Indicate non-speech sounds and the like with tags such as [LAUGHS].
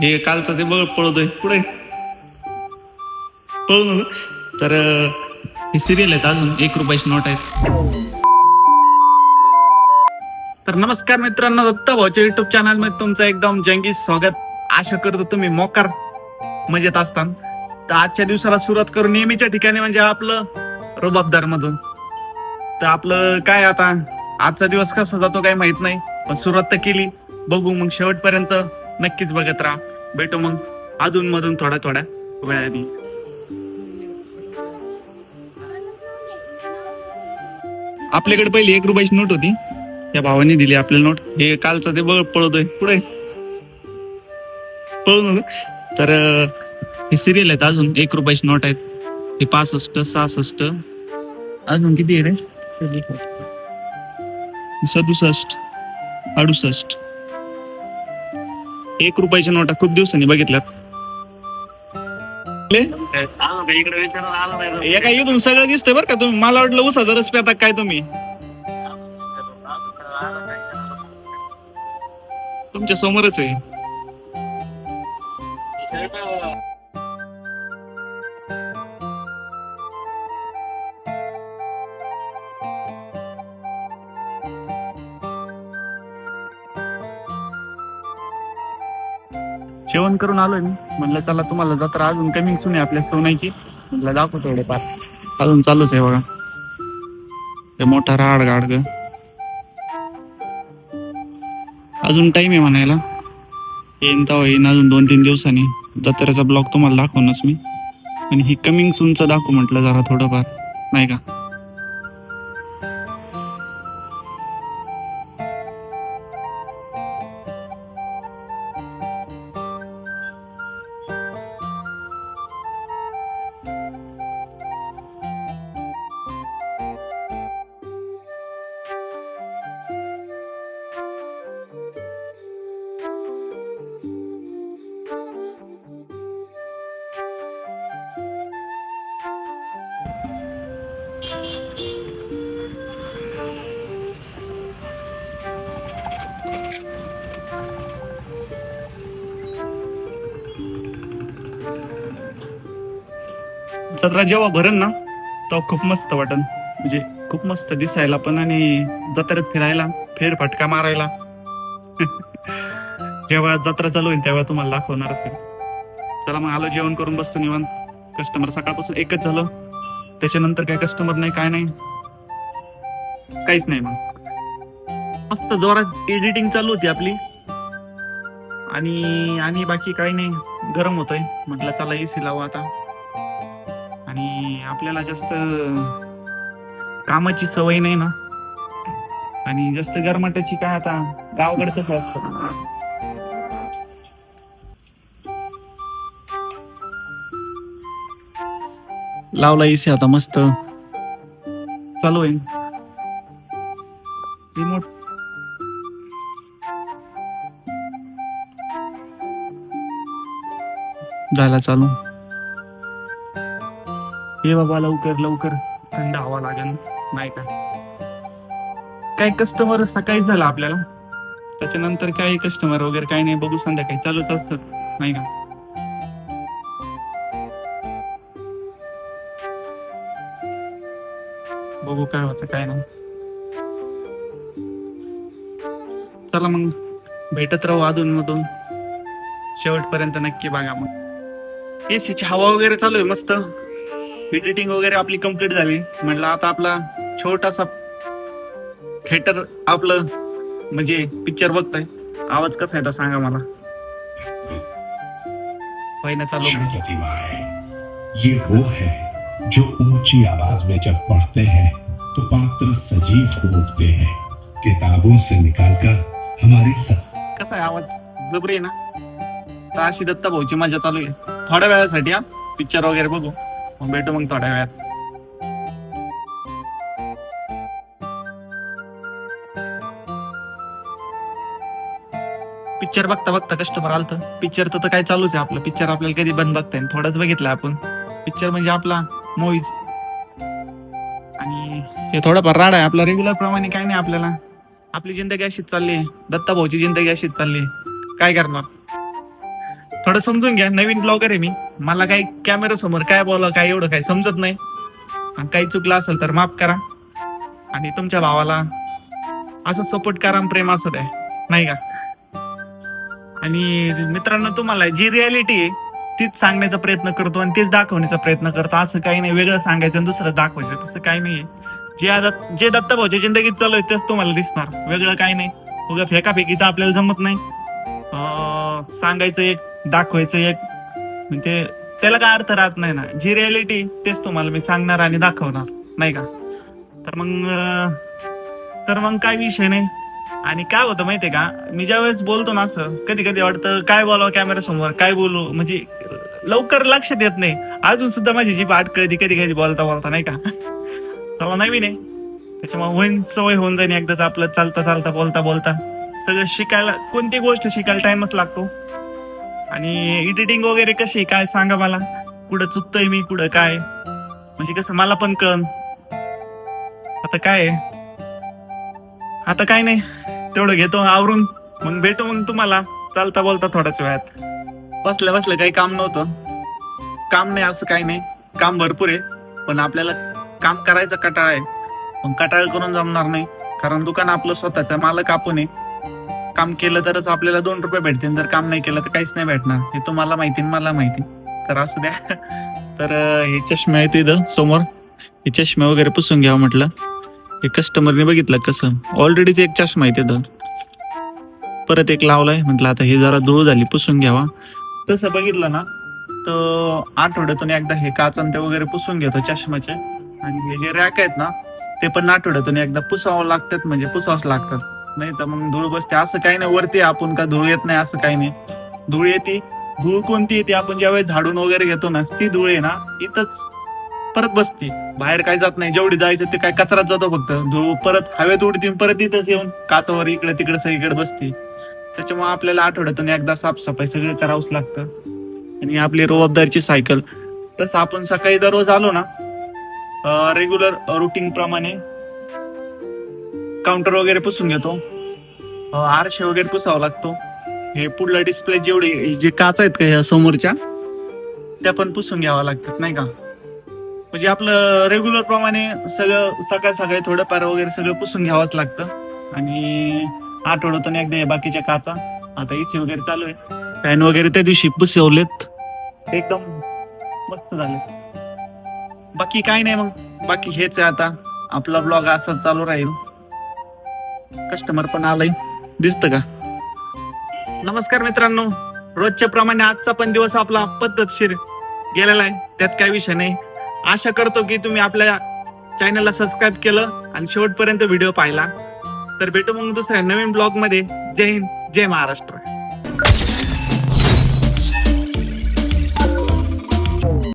हे कालचं ते बघ पळतोय. पुढे पळू तर हे ही सिरियल आहेत अजून. एक रुपयाची नोट आहेत. तर नमस्कार मित्रांनो दत्ता भाऊच्या युट्यूब चॅनलमध्ये तुमचं एकदम जंगी स्वागत. आशा करतो तुम्ही मोकार मजेत असतान. तर आजच्या दिवसाला सुरुवात करू नेहमीच्या ठिकाणी म्हणजे आपलं रुबाबदार मधून. तर आपलं काय आता? आजचा दिवस कसा जातो काही माहीत नाही पण सुरुवात तर केली. बघू मग शेवटपर्यंत. नक्कीच बघत राहा. भेटू मग. अधून मधून थोड्या थोड्या वेळाने. आपल्याकडे पहिली एक रुपयाची नोट होती. त्या भावाने दिली आपल्याला नोट. हे कालचं ते बघ पळतोय. पुढे पळू नको. तर हे सिरियल आहेत अजून. एक रुपयाची नोट आहेत. हे पासष्ट सहासष्ट. अजून किती आहे रे? सदुसष्ट. अडुसष्ट. एक रुपयाच्या नोटा खूप दिवसांनी बघितल्यात. ले? एका इथून सगळं दिसतंय बरं का तुम्ही? मला वाटलं उसा जरच पेता काय तुम्ही? तुमच्या समोरच आहे. जेवण करून आलोय मी. म्हणलं चला तुम्हाला जत्रा अजून कमी सुने आपल्या सोन्याची. म्हणलं दाखव थोडेफार. अजून चालूच आहे बघा. ते मोठा राड गाड ग अजून टाइम आहे म्हणायला. येईन तेव्हा येईन अजून दोन तीन दिवसांनी. जत्रेचा ब्लॉग तुम्हाला दाखवूनच मी. आणि ही कमिंग सूनचं दाखवू म्हटलं जरा थोडंफार. नाही का? जत्रा जेव्हा भरेन ना तेव्हा खूप मस्त वाटन. म्हणजे खूप मस्त दिसायला पण आणि जत्रेत फिरायला फेरफटका मारायला. [LAUGHS] जेव्हा जत्रा चालू होईल तेव्हा तुम्हाला दाखवणारच आहे. चला मग आलो जेवण करून बसतो निवांत. कस्टमर सकाळपासून एकच झालं. त्याच्यानंतर काय कस्टमर नाही काय नाही. काहीच नाही मग. मस्त जोरात एडिटिंग चालू होती आपली. आणि आणि बाकी काही नाही. गरम होतोय. म्हटलं चला एसी लावू आता. आणि आपल्याला जास्त कामाची सवय नाही ना. आणि जास्त गरमाटाची काय आता गावाकडे कसं असतं? लावला एसी आता मस्त. चालू आहे. रिमोट झाला चालू. हे बाबा लवकर लवकर. थंड हवा लागेल. नाही का? काय कस्टमर सकाळीच झाला आपल्याला. त्याच्यानंतर काही कस्टमर वगैरे काही नाही बघू संध्याकाळी चालूच असतात. नाही का? बघू काय होतं काय नाही. चला मग. भेटत राहू अधून मधून शेवटपर्यंत नक्की बघा मग. एसीची हवा वगैरे चालू आहे मस्त. एडिटिंग वगैरे आपली कंप्लीट झाली. म्हटलं आता आपला छोटासा थिएटर आपलं म्हणजे पिक्चर बघतोय. आवाज कसा येतो सांगा मला. पहिला चालू. ये वो है जो ऊंची आवाज में जब पढ़ते हैं तो पात्र सजीव हो उठते हैं। किताबों से निकालकर हमारी सब कसा आवाज? जबरी ना? तर अशी दत्ता भाऊची मजा चालू आहे. थोड्या वेळासाठी हा. पिक्चर वगैरे बघू. मग भेटू मग थोड्या वेळात. पिक्चर बघता बघता कस्टमर आलत. पिक्चर तर काय चालूच आहे आपलं. पिक्चर आपल्याला कधी बंद बघता येईल. थोडाच बघितलं आपण. पिक्चर म्हणजे आपला मूवीज आणि हे थोडाफार राड आहे. आपला रेग्युलर प्रमाणे काय नाही आपल्याला. आपली जिंदगी अशीच चालली आहे. दत्ता भाऊची जिंदगी अशीच चालली आहे. काय करणार? थोडं समजून घ्या नवीन ब्लॉगर आहे मी. मला काही कॅमेरा समोर काय बोला काय एवढं काही समजत नाही. आणि काही चुकलं असेल तर माफ करा. आणि तुमच्या भावाला असं सपोर्ट करा आणि प्रेम असू द्या. नाही का? आणि मित्रांनो तुम्हाला जी रियालिटी आहे तीच सांगण्याचा प्रयत्न करतो आणि तेच दाखवण्याचा प्रयत्न करतो. असं काही नाही वेगळं सांगायचं आणि दुसरं दाखवायचं. तसं काही नाही जे आता जे दत्ताभाऊच्या जिंदगीत चालू आहे तेच तुम्हाला दिसणार. वेगळं काही नाही. उगा फेकाफेकीचं आपल्याला जमत नाही. सांगायचं एक दाखवायचं एक. म्हणजे त्याला काय अर्थ राहत नाही ना. जी रियालिटी तेच तुम्हाला मी सांगणार आणि दाखवणार. नाही का? तर मग तर मग काय विषय नाही. आणि काय होतं माहितीये का? मी ज्यावेळेस बोलतो ना असं कधी कधी वाटतं काय बोलावं कॅमेरा समोर काय बोलू? म्हणजे लवकर लक्षात येत नाही. अजून सुद्धा माझी जी बाट कळती कधी कधी बोलता बोलता नाही का? [LAUGHS] चला नवीन आहे. त्याच्यामुळे होईन सवय होऊन जाईल एकदाच आपलं चालता चालता बोलता बोलता. सगळं शिकायला कोणती गोष्ट शिकायला टाइमच लागतो? आणि एडिटिंग वगैरे कशी काय सांगा मला. कुठं चुकतोय मी कुठं काय? म्हणजे कसं मला पण कळन. आता काय आहे? आता काय नाही. तेवढं घेतो आवरून. मग भेटू मग तुम्हाला. चालता बोलता थोड्याच वेळात. बसल्या बसल्या काही काम नव्हतं. काम नाही असं काही नाही. काम भरपूर आहे. पण आपल्याला काम करायचं कटाळ आहे. पण कटाळ करून जमणार नाही. कारण दुकान आपलं स्वतःचं मालक आपण आहे. काम केलं तरच आपल्याला दोन रुपये भेटतील. जर काम नाही केलं तर काहीच नाही भेटणार. हे तुम्हाला माहिती मला माहिती. तर असू द्या. [LAUGHS] तर हे चष्मे आहेत इथं समोर. हे चष्मे वगैरे पुसून घ्यावं म्हटलं. हे कस्टमरने बघितलं कसं. ऑलरेडीच एक चष्मा आहे तिथं परत एक लावलाय. म्हटलं आता हे जरा धूळ झाली पुसून घ्यावा. तसं बघितलं ना तर आठवड्यातून एकदा हे काचन ते वगैरे पुसून घेतो चष्म्याचे. आणि हे जे रॅक आहेत ना ते पण आठवड्यातून एकदा पुसावं लागतात म्हणजे पुसावंच लागतात. नाही तर मग धूळ बसते. असं काही नाही वरती आपण का धूळ येत नाही असं काही नाही. धूळ येते. धूळ कोणती येते? आपण ज्यावेळेस झाडून वगैरे घेतो ना ती धूळ आहे ना इथंच परत बसते. बाहेर काय जात नाही. जेवढी जायचं ते काय कचरात जातो फक्त. धूळ परत हवेत उडते परत इथंच येऊन काचावर इकडे तिकडे सगळीकडे बसते. त्याच्यामुळे आपल्याला आठवड्यातून एकदा साफसफाई सगळं करावंच लागतं. आणि आपली रोबदारची सायकल. तसं आपण सकाळी दररोज आलो ना रेग्युलर रुटीन प्रमाणे काउंटर वगैरे पुसून घेतो. अं, आरशे वगैरे पुसावा लागतो. हे पुढला डिस्प्ले जेवढे जे काच आहेत का ह्या समोरच्या त्या पण पुसून घ्याव्या लागतात नाही का? म्हणजे आपलं रेग्युलर प्रमाणे सगळं सकाळ सकाळी थोडंफार वगैरे सगळं पुसून घ्यावंच लागतं. आणि आठवड्यातून एकदा हे बाकीच्या काचा. आता एसी वगैरे चालू आहे. फॅन वगैरे त्या दिवशी पुसवलेत. एकदम मस्त झाले. बाकी काय नाही मग. बाकी हेच आहे आता. आपला ब्लॉग असाच चालू राहील. कस्टमर पण आलाय. दिसत का? नमस्कार मित्रांनो. रोजच्या प्रमाणे आजचा पण दिवस आपला पद्धतशीर गेलेला आहे. त्यात काय विषय नाही. आशा करतो की तुम्ही आपल्या चॅनलला सबस्क्राईब केलं आणि शेवटपर्यंत व्हिडिओ पाहिला. तर भेटू मग दुसऱ्या नवीन ब्लॉगमध्ये. जय हिंद जय महाराष्ट्र.